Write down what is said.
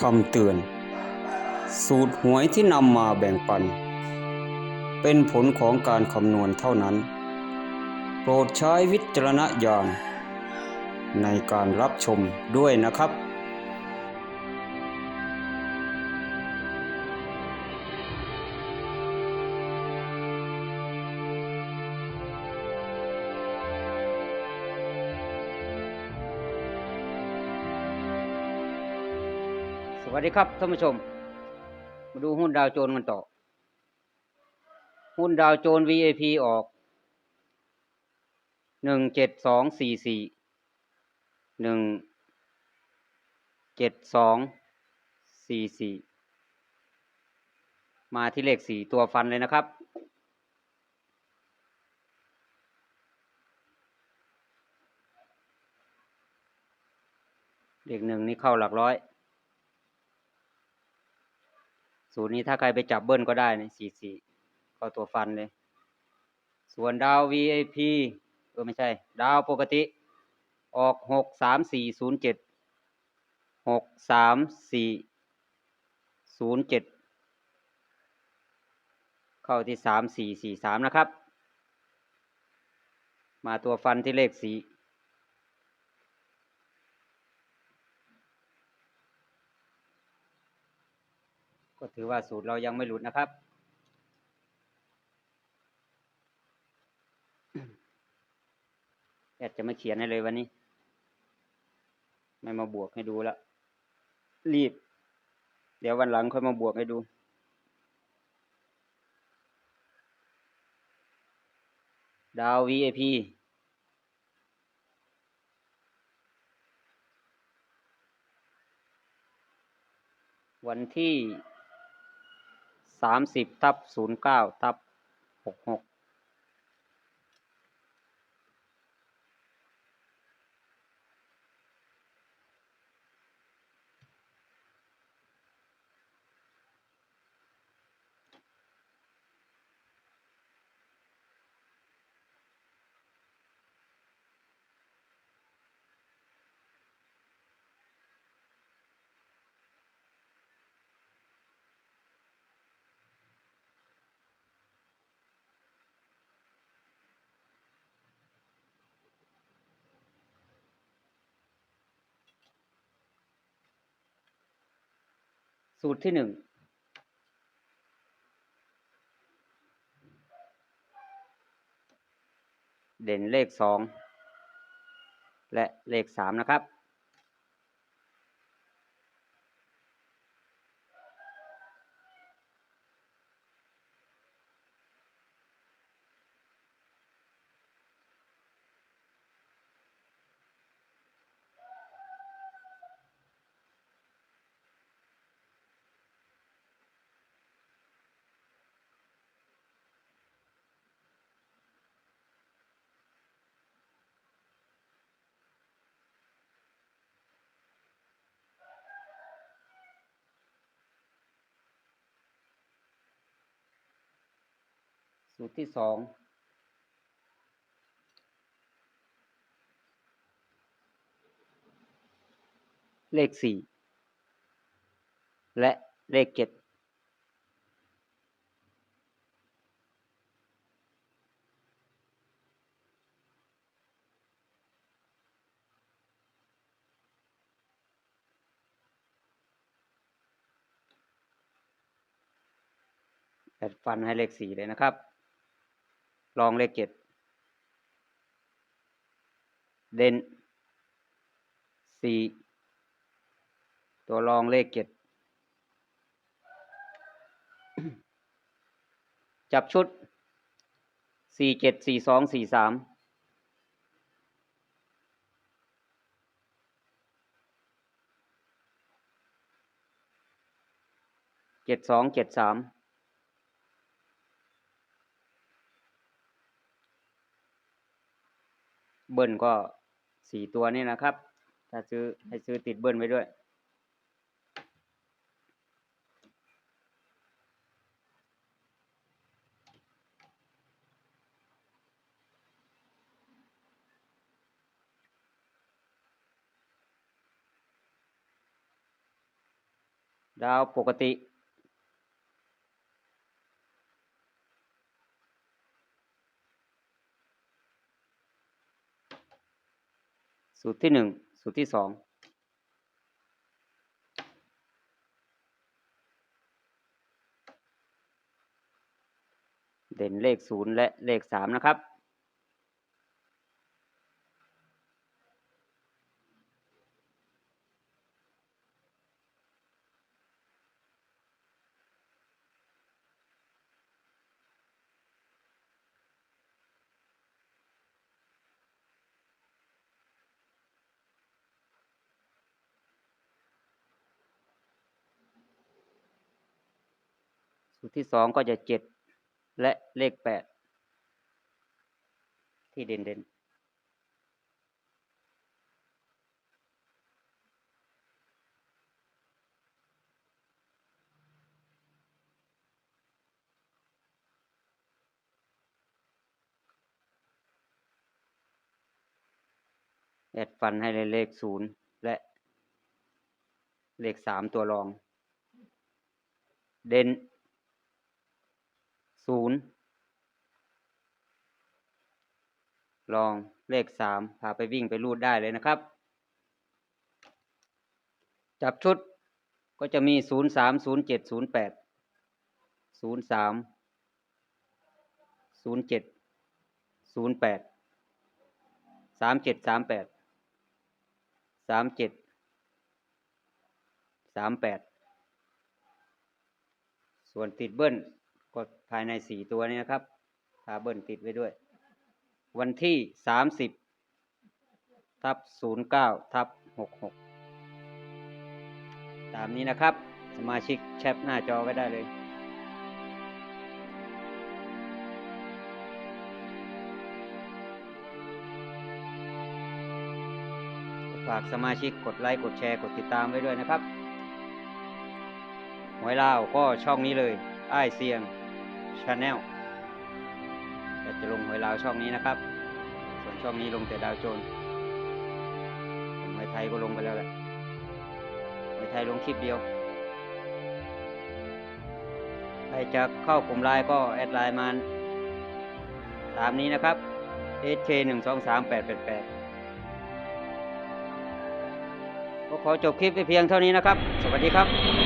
คำเตือน สูตรหวยที่นำมาแบ่งปัน เป็นผลของการคำนวณเท่านั้น โปรดใช้วิจารณญาณในการรับชมด้วยนะครับ วัสดีครับท่านผู้ชม มาดูหุ้นดาวโจนส์กันต่อ หุ้นดาวโจนส์ VAP ออกหนึ่งเจ็ดสองสี่สี่หนึ่งเจ็ดสองสี่สี่มาที่เลขสี่ตัวฟันเลยนะครับ เลขหนึ่งนี่เข้าหลักร้อย สูตรนี้ถ้าใครไปจับเบิ้ลก็ได้นะสี่สี่ก็ตัวฟันเลย ส่วนดาว VIP เออไม่ใช่ ดาวปกติ ออกหกสามสี่ศูนย์เจ็ดหกสามสี่ศูนย์เจ็ดเข้าที่สามสี่สี่สามนะครับ มาตัวฟันที่เลขสี่ ก็ถือว่าสูตรเรายังไม่หลุดนะครับ แอดจะไม่เขียนให้เลยวันนี้ ไม่มาบวกให้ดูล้วรีบ เดี๋ยววันหลังค่อยมาบวกให้ดูดาว VIP วันที่ สามสิบทับศูนย์เก้าทับหกหก สูตรที่หนึ่งเด่นเลขสองและเลขสามนะครับ สูตรที่สองเลขสี่และเลขเจ็ดแปดฟันให้เลขสี่เลยนะครับ ลองเลขเจ็ดเด่นสี่ตัวรองเลขเจ็ดจับชุดสี่เจ็ดสี่สองสี่สามเจ็ดสองเจ็ดสาม เบิ้ลก็สี่ตัวนี่นะครับ ถ้าซื้อให้ซื้อติดเบิ้ลไว้ด้วย ดาวปกติ สูตรที่หนึ่งสูตรที่สองเด่นเลขศูนย์และเลขสามนะครับ สูตรที่สองก็จะเจ็ดและเลขแปดที่เด่นเด่นแอดฟันให้เลยเลขศูนย์และเลขสามตัวรอง เด่น ศูนย์ลองเลขสามพาไปวิ่งไปรูดได้เลยนะครับ จับชุดก็จะมีศูนย์สามศูนย์เจ็ดศูนย์แปดศูนย์สามศูนย์เจ็ดศูนย์แปดสามเจ็ดสามแปดสามเจ็ดสามแปดส่วนติดเบิ้ล ก็ภายในสี่ตัวนี้นะครับทาเบิลติดไว้ด้วย วันที่สามสิบทับศูนย์เก้าทับหกหกตามนี้นะครับ สมาชิกแชปหน้าจอไว้ได้เลยฝากสมาชิกกดไลค์กดแชร์กดติดตามไว้ด้วยนะครับหวยลาวก็ช่องนี้เลยไอ้ายเสียง ชาแนลจะลงหวยลาวช่องนี้นะครับ ส่วนช่องนี้ลงแต่ดาวโจนส่วนหวยไทยก็ลงไปแล้วแหละหวยไทยลงคลิปเดียว ใครจะเข้ากลุ่มไลน์ก็แอดไลน์มาตามนี้นะครับ SK หนึ่งสองสามแปดแปดแปดก็ขอจบคลิปไปเพียงเท่านี้นะครับ สวัสดีครับ